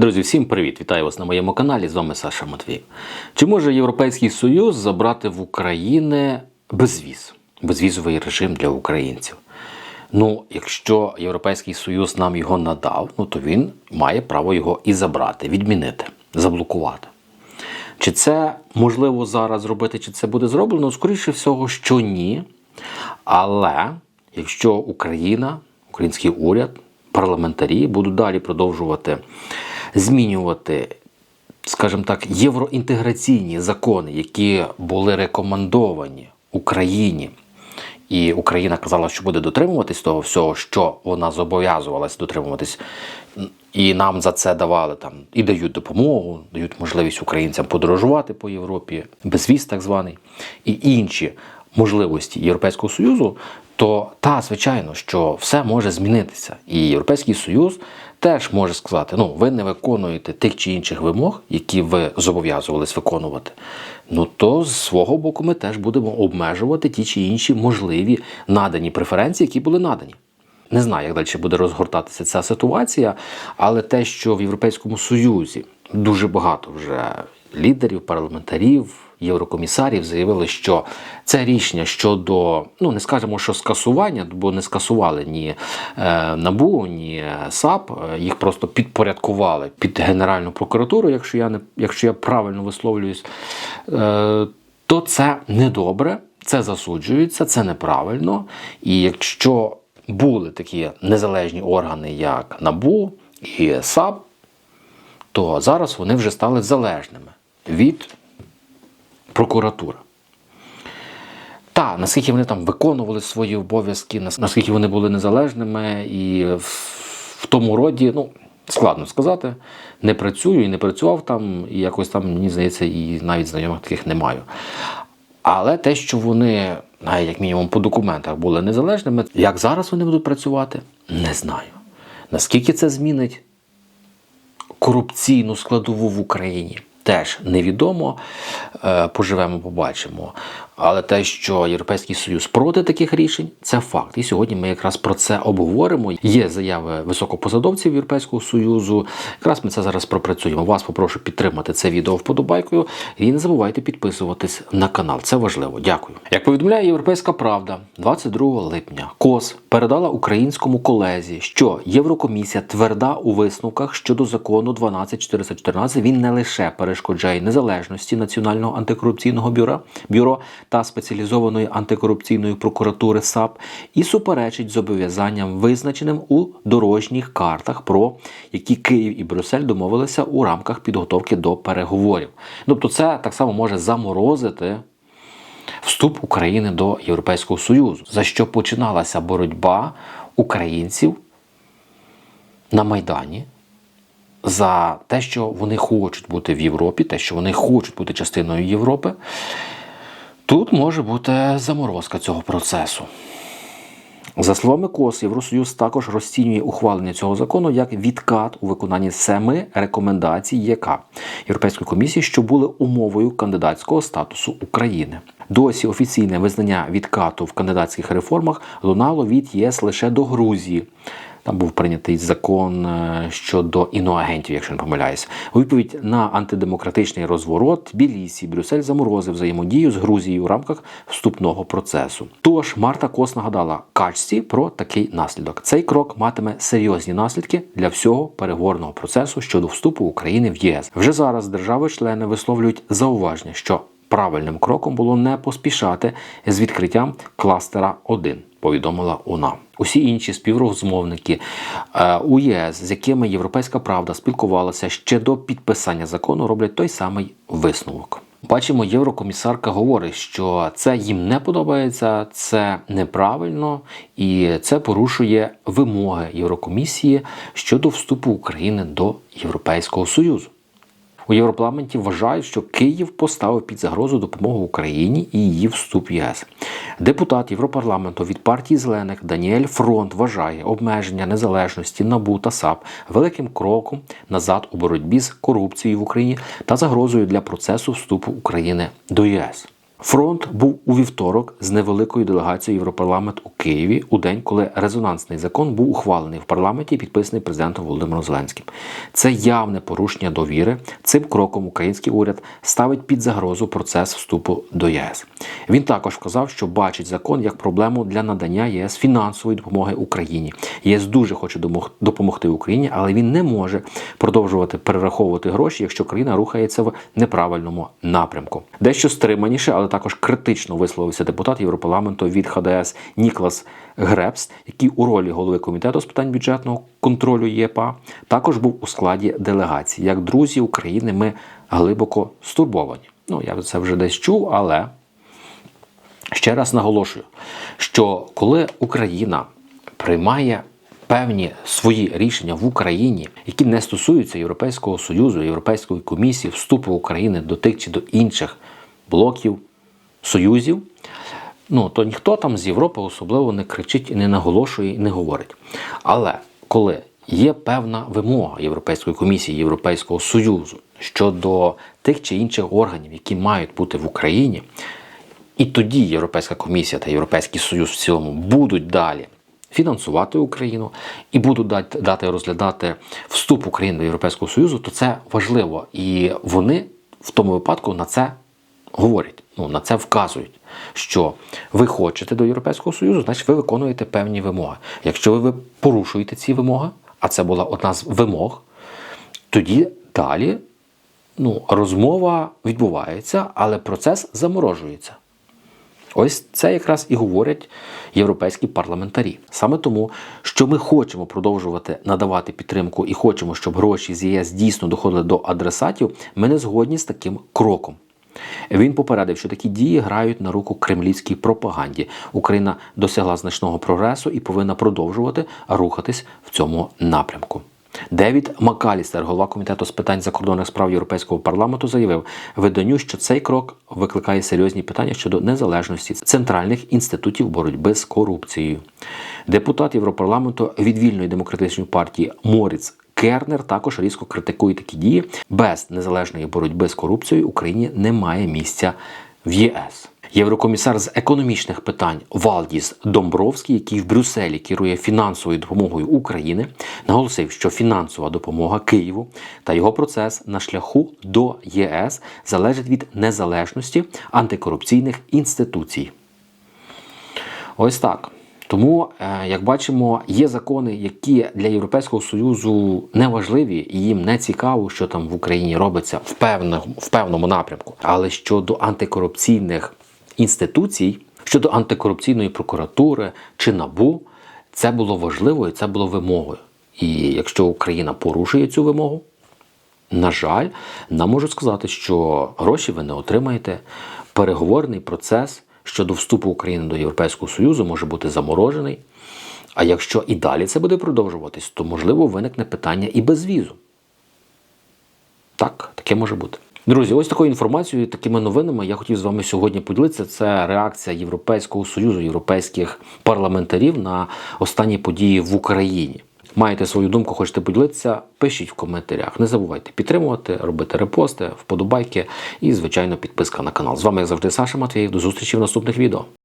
Друзі, всім привіт! Вітаю вас на моєму каналі. З вами Саша Матвіїв. Чи може Європейський Союз забрати в України безвіз, безвізовий режим для українців? Ну, якщо Європейський Союз нам його надав, ну то він має право його і забрати, відмінити, заблокувати. Чи це можливо зараз зробити, чи це буде зроблено? Скоріше всього, що ні. Але якщо Україна, український уряд, парламентарі будуть далі продовжувати змінювати, скажімо так, євроінтеграційні закони, які були рекомендовані Україні, і Україна казала, що буде дотримуватись того всього, що вона зобов'язувалась дотримуватись, і нам за це давали там і дають допомогу, дають можливість українцям подорожувати по Європі, безвіз так званий, і інші можливості Європейського Союзу, то та, звичайно, що все може змінитися. І Європейський Союз теж може сказати: ну, ви не виконуєте тих чи інших вимог, які ви зобов'язувались виконувати. Ну то з свого боку ми теж будемо обмежувати ті чи інші можливі надані преференції, які були надані. Не знаю, як далі буде розгортатися ця ситуація, але те, що в Європейському Союзі дуже багато вже лідерів, парламентарів, єврокомісарів заявили, що це рішення щодо, ну не скажемо, що скасування, бо не скасували ні е, НАБУ, ні САП, їх просто підпорядкували під Генеральну прокуратуру, якщо я не якщо я правильно висловлююсь, е, то це недобре, це засуджується, це неправильно. І якщо були такі незалежні органи, як НАБУ і САП, то зараз вони вже стали залежними від прокуратури. Та, наскільки вони там виконували свої обов'язки, наскільки вони були незалежними, і в тому роді, ну, складно сказати, не працюю і не працював там, і якось там, мені здається, і навіть знайомих таких не маю. Але те, що вони, навіть як мінімум по документах, були незалежними, як зараз вони будуть працювати, не знаю. Наскільки це змінить корупційну складову в Україні? Теж невідомо, Е, поживемо, побачимо. Але те, що Європейський Союз проти таких рішень, це факт. І сьогодні ми якраз про це обговоримо. Є заяви високопосадовців Європейського Союзу. Якраз ми це зараз пропрацюємо. Вас попрошу підтримати це відео вподобайкою і не забувайте підписуватись на канал. Це важливо. Дякую. Як повідомляє Європейська Правда, 22 липня КОС передала українському колезі, що Єврокомісія тверда у висновках щодо закону 12414. Він не лише перешкоджає незалежності національного антикорупційного бюро бюро та спеціалізованої антикорупційної прокуратури САП і суперечить зобов'язанням, визначеним у дорожніх картах, про які Київ і Брюссель домовилися у рамках підготовки до переговорів. Тобто, це так само може заморозити. Вступ України до Європейського Союзу, за що починалася боротьба українців на Майдані за те, що вони хочуть бути в Європі, те, що вони хочуть бути частиною Європи. Тут може бути заморозка цього процесу. За словами КОС, Євросоюз також розцінює ухвалення цього закону як відкат у виконанні семи рекомендацій ЄК Європейської комісії, що були умовою кандидатського статусу України. Досі офіційне визнання відкату в кандидатських реформах лунало від ЄС лише до Грузії. Там був прийнятий закон е, щодо іноагентів, якщо не помиляюсь. Відповідь на антидемократичний розворот Білісі Брюссель заморозив взаємодію з Грузією у рамках вступного процесу. Тож Марта Кос нагадала качці про такий наслідок. Цей крок матиме серйозні наслідки для всього переговорного процесу щодо вступу України в ЄС. Вже зараз держави-члени висловлюють зауваження, що правильним кроком було не поспішати з відкриттям кластера 1 повідомила УНА. Усі інші співрозмовники е, у ЄС, з якими Європейська Правда спілкувалася ще до підписання закону, роблять той самий висновок. Бачимо, єврокомісарка говорить, що це їм не подобається, це неправильно і це порушує вимоги Єврокомісії щодо вступу України до Європейського Союзу. У Європарламенті вважають, що Київ поставив під загрозу допомогу Україні і її вступ в ЄС. Депутат Європарламенту від партії зелених Даніель Фронт вважає обмеження незалежності НАБУ та САП великим кроком назад у боротьбі з корупцією в Україні та загрозою для процесу вступу України до ЄС. Фронт був у вівторок з невеликою делегацією Європарламент у Києві у день, коли резонансний закон був ухвалений в парламенті і підписаний президентом Володимиром Зеленським. Це явне порушення довіри. Цим кроком український уряд ставить під загрозу процес вступу до ЄС. Він також вказав, що бачить закон як проблему для надання ЄС фінансової допомоги Україні. ЄС дуже хоче допомогти Україні, але він не може продовжувати перераховувати гроші, якщо країна рухається в неправильному напрямку. Дещо стриманіше, але також критично висловився депутат Європарламенту від ХДС Ніклас Гребс, який у ролі голови комітету з питань бюджетного контролю ЄПА також був у складі делегації. Як друзі України, ми глибоко стурбовані. Ну я це вже десь чув, але ще раз наголошую, що коли Україна приймає певні свої рішення в Україні, які не стосуються Європейського Союзу, Європейської комісії, вступу України до тих чи до інших блоків, союзів, ну то ніхто там з Європи особливо не кричить і не наголошує і не говорить. Але коли є певна вимога Європейської комісії, Європейського Союзу щодо тих чи інших органів, які мають бути в Україні, і тоді Європейська комісія та Європейський Союз в цілому будуть далі фінансувати Україну і будуть дати, дати розглядати вступ України до Європейського Союзу, то це важливо. І вони в тому випадку на це говорять, ну на це вказують. Що ви хочете до Європейського Союзу, значить ви виконуєте певні вимоги. Якщо ви порушуєте ці вимоги, а це була одна з вимог, тоді далі ну, розмова відбувається, але процес заморожується. Ось це якраз і говорять європейські парламентарі. Саме тому, що ми хочемо продовжувати надавати підтримку і хочемо, щоб гроші з ЄС дійсно доходили до адресатів, ми не згодні з таким кроком. Він попередив, що такі дії грають на руку кремлівській пропаганді. Україна досягла значного прогресу і повинна продовжувати рухатись в цьому напрямку. Девід Макалістер, голова комітету з питань закордонних справ Європейського парламенту, заявив виданню, що цей крок викликає серйозні питання щодо незалежності центральних інститутів боротьби з корупцією. Депутат Європарламенту від вільної демократичної партії Моріц Кернер також різко критикує такі дії. Без незалежної боротьби з корупцією Україні немає місця в ЄС. Єврокомісар з економічних питань Валдіс Домбровський, який в Брюсселі керує фінансовою допомогою України, наголосив, що фінансова допомога Києву та його процес на шляху до ЄС залежить від незалежності антикорупційних інституцій. Ось так. Тому, е, як бачимо, є закони, які для Європейського Союзу не важливі, і їм не цікаво, що там в Україні робиться в певному, в певному напрямку. Але щодо антикорупційних інституцій, щодо антикорупційної прокуратури чи НАБУ, це було важливо і це було вимогою. І якщо Україна порушує цю вимогу, на жаль, нам можуть сказати, що гроші ви не отримаєте. Переговорний процес щодо вступу України до Європейського Союзу може бути заморожений. А якщо і далі це буде продовжуватись, то можливо виникне питання і без візу. Так, таке може бути. Друзі, ось такою інформацією, такими новинами я хотів з вами сьогодні поділитися. Це реакція Європейського союзу, європейських парламентарів на останні події в Україні. Маєте свою думку, хочете поділитися? Пишіть в коментарях. Не забувайте підтримувати, робити репости, вподобайки і, звичайно, підписка на канал. З вами, як завжди, Саша Матвієв. До зустрічі в наступних відео.